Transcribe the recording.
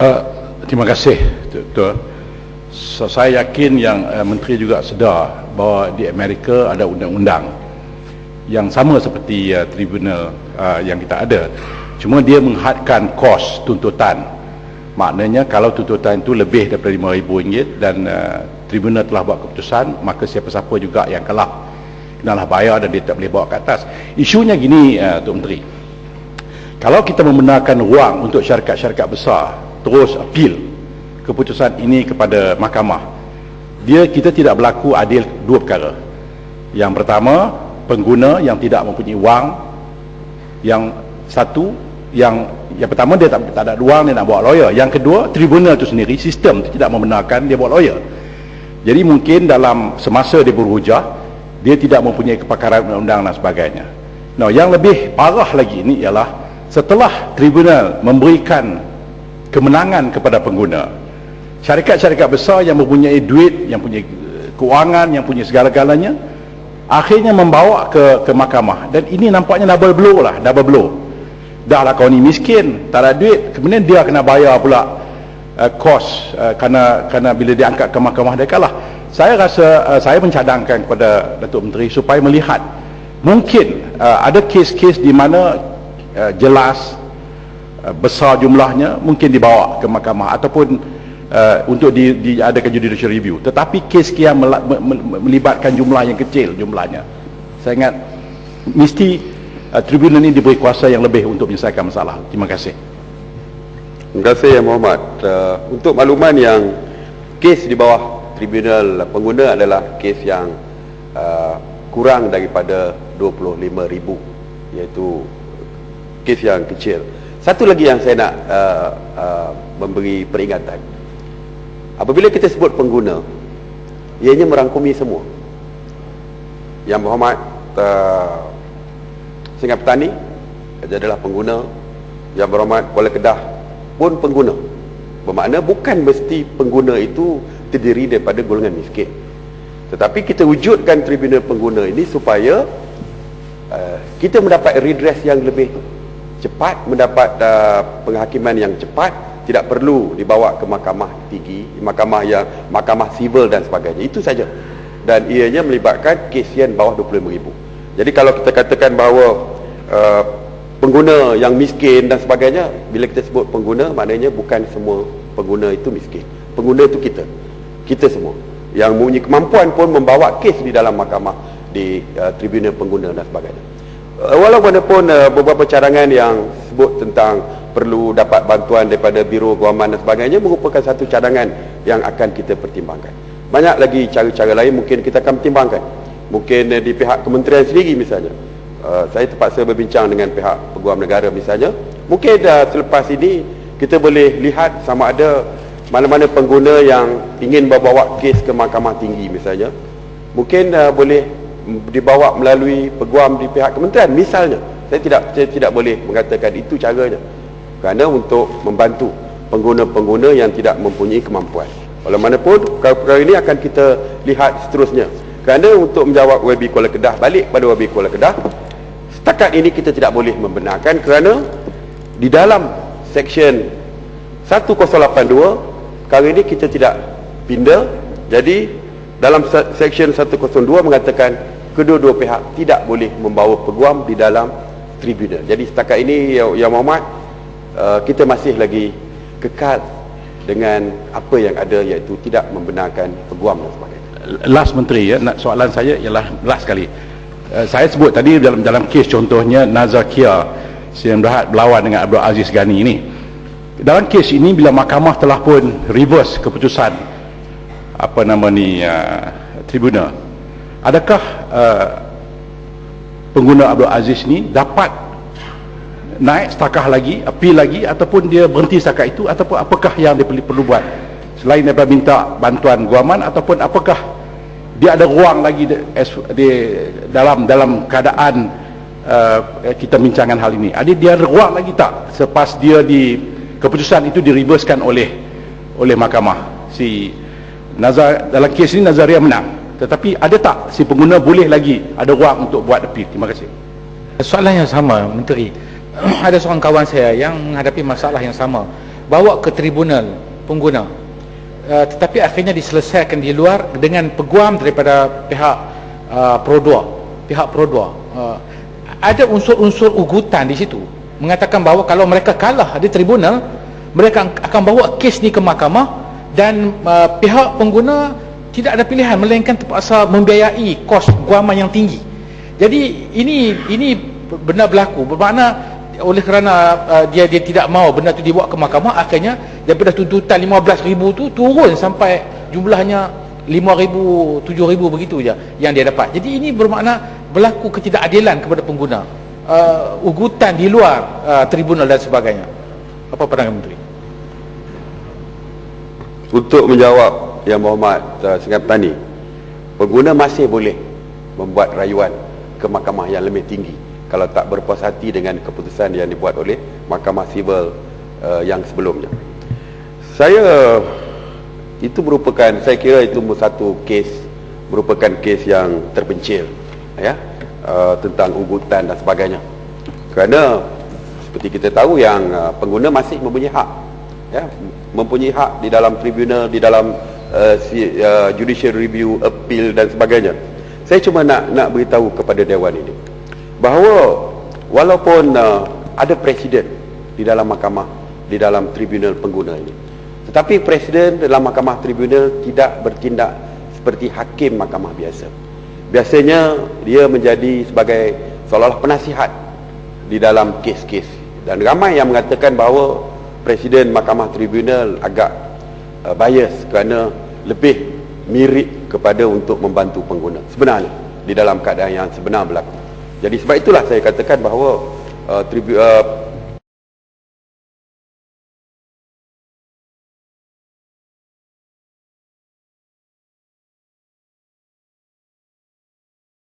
Uh, terima kasih, Dr. So, saya yakin yang uh, Menteri juga sedar bahawa di Amerika ada undang-undang yang sama seperti uh, tribunal uh, yang kita ada. Cuma dia menghadkan kos tuntutan. Maknanya kalau tuntutan itu lebih daripada RM5,000 dan uh, tribunal telah buat keputusan, maka siapa-siapa juga yang kalah kenalah bayar dan dia tak boleh bawa ke atas. Isunya gini, uh, Tuk Menteri. Kalau kita membenarkan ruang untuk syarikat-syarikat besar terus appeal keputusan ini kepada mahkamah. Dia kita tidak berlaku adil dua perkara. Yang pertama pengguna yang tidak mempunyai wang. Yang satu yang yang pertama dia tak, tak ada wang dia nak bawa lawyer. Yang kedua tribunal itu sendiri sistem itu tidak membenarkan dia bawa lawyer. Jadi mungkin dalam semasa dia berhujah dia tidak mempunyai kepakaran undang-undang dan sebagainya. Nah yang lebih parah lagi ini ialah setelah tribunal memberikan kemenangan kepada pengguna. Syarikat-syarikat besar yang mempunyai duit yang punya keuangan yang punya segala-galanya akhirnya membawa ke ke mahkamah. Dan ini nampaknya double blow lah double blow. Dah lah kau ni miskin tak ada duit kemudian dia kena bayar pula uh, kos uh, kerana kerana bila dia angkat ke mahkamah dia kalah. Saya rasa uh, saya mencadangkan kepada Datuk Menteri supaya melihat mungkin uh, ada kes-kes di mana uh, jelas besar jumlahnya mungkin dibawa ke mahkamah ataupun uh, untuk di, diadakan judicial review. Tetapi kes yang melibatkan jumlah yang kecil jumlahnya. Saya ingat mesti uh, tribunal ini diberi kuasa yang lebih untuk menyelesaikan masalah. Terima kasih. Terima kasih Yang Muhammad. Uh, untuk makluman yang kes di bawah tribunal pengguna adalah kes yang uh, kurang daripada 25,000 iaitu kes yang kecil satu lagi yang saya nak uh, uh, memberi peringatan. Apabila kita sebut pengguna, ianya merangkumi semua. Yang Muhammad uh, Singgah Petani dia adalah pengguna. Yang berhormat Kuala Kedah pun pengguna. Bermakna bukan mesti pengguna itu terdiri daripada golongan miskin. Tetapi kita wujudkan tribunal pengguna ini supaya uh, kita mendapat redress yang lebih cepat mendapat uh, penghakiman yang cepat tidak perlu dibawa ke mahkamah tinggi mahkamah yang mahkamah sivil dan sebagainya. Itu saja. Dan ianya melibatkan kes yang bawah 25000 jadi kalau kita katakan bahawa uh, pengguna yang miskin dan sebagainya bila kita sebut pengguna maknanya bukan semua pengguna itu miskin. Pengguna itu kita. Kita semua. Yang mempunyai kemampuan pun membawa kes di dalam mahkamah di uh, tribunal pengguna dan sebagainya walaupun uh, beberapa cadangan yang sebut tentang perlu dapat bantuan daripada Biro Guaman dan sebagainya merupakan satu cadangan yang akan kita pertimbangkan. Banyak lagi cara-cara lain mungkin kita akan pertimbangkan. Mungkin uh, di pihak kementerian sendiri misalnya. Uh, saya terpaksa berbincang dengan pihak peguam negara misalnya. Mungkin uh, selepas ini kita boleh lihat sama ada mana-mana pengguna yang ingin membawa kes ke mahkamah tinggi misalnya. Mungkin uh, boleh dibawa melalui peguam di pihak kementerian misalnya. Saya tidak saya tidak boleh mengatakan itu caranya. Kerana untuk membantu pengguna-pengguna yang tidak mempunyai kemampuan. Bagaimanapun perkara ini akan kita lihat seterusnya. Kerana untuk menjawab WB Kuala Kedah balik pada WB Kuala Kedah setakat ini kita tidak boleh membenarkan kerana di dalam seksyen 1082 perkara ini kita tidak pindah. Jadi dalam seksyen 102 mengatakan kedua-dua pihak tidak boleh membawa peguam di dalam tribunal. Jadi setakat ini ya, ya Muhammad uh, kita masih lagi kekal dengan apa yang ada iaitu tidak membenarkan peguam dan sebagainya. Last menteri ya nak soalan saya ialah last sekali. Uh, saya sebut tadi dalam dalam kes contohnya Nazakia yang berhad berlawan dengan Abdul Aziz Ghani ini. Dalam kes ini bila mahkamah telah pun reverse keputusan apa nama ni uh, tribunal adakah uh, pengguna Abdul Aziz ni dapat naik setakah lagi appeal lagi ataupun dia berhenti setakat itu ataupun apakah yang dia perlu, buat? Selain daripada minta bantuan guaman ataupun apakah dia ada ruang lagi di, di dalam dalam keadaan uh, kita bincangkan hal ini? Ada dia ada ruang lagi tak selepas dia di keputusan itu direversekan oleh oleh mahkamah? Si Nazar dalam kes ini Nazaria menang tetapi ada tak si pengguna boleh lagi ada ruang untuk buat appeal? Terima kasih. Soalan yang sama menteri. Ada seorang kawan saya yang menghadapi masalah yang sama. Bawa ke tribunal pengguna. Uh, tetapi akhirnya diselesaikan di luar dengan peguam daripada pihak uh, Pro 2 pihak Pro 2 uh, ada unsur-unsur ugutan di situ mengatakan bahawa kalau mereka kalah di tribunal mereka akan bawa kes ni ke mahkamah dan uh, pihak pengguna tidak ada pilihan melainkan terpaksa membiayai kos guaman yang tinggi. Jadi ini ini benar berlaku. Bermakna oleh kerana uh, dia dia tidak mau benda tu dibawa ke mahkamah akhirnya daripada tuntutan 15,000 tu turun sampai jumlahnya 5,000 7,000 begitu je yang dia dapat. Jadi ini bermakna berlaku ketidakadilan kepada pengguna uh, ugutan di luar uh, tribunal dan sebagainya. Apa pandangan menteri? Untuk menjawab yang Muhammad uh, Sengap Tani pengguna masih boleh membuat rayuan ke mahkamah yang lebih tinggi kalau tak berpuas hati dengan keputusan yang dibuat oleh Mahkamah Sivil uh, yang sebelumnya. Saya itu merupakan saya kira itu satu kes merupakan kes yang terpencil ya uh, tentang ugutan dan sebagainya. Kerana seperti kita tahu yang uh, pengguna masih mempunyai hak ya mempunyai hak di dalam tribunal di dalam uh, uh, judicial review appeal dan sebagainya. Saya cuma nak nak beritahu kepada dewan ini bahawa walaupun uh, ada presiden di dalam mahkamah di dalam tribunal pengguna ini tetapi presiden dalam mahkamah tribunal tidak bertindak seperti hakim mahkamah biasa biasanya dia menjadi sebagai seolah-olah penasihat di dalam kes-kes dan ramai yang mengatakan bahawa presiden mahkamah tribunal agak uh, bias kerana lebih mirip kepada untuk membantu pengguna. Sebenarnya di dalam keadaan yang sebenar berlaku. Jadi sebab itulah saya katakan bahawa uh, tribu, uh,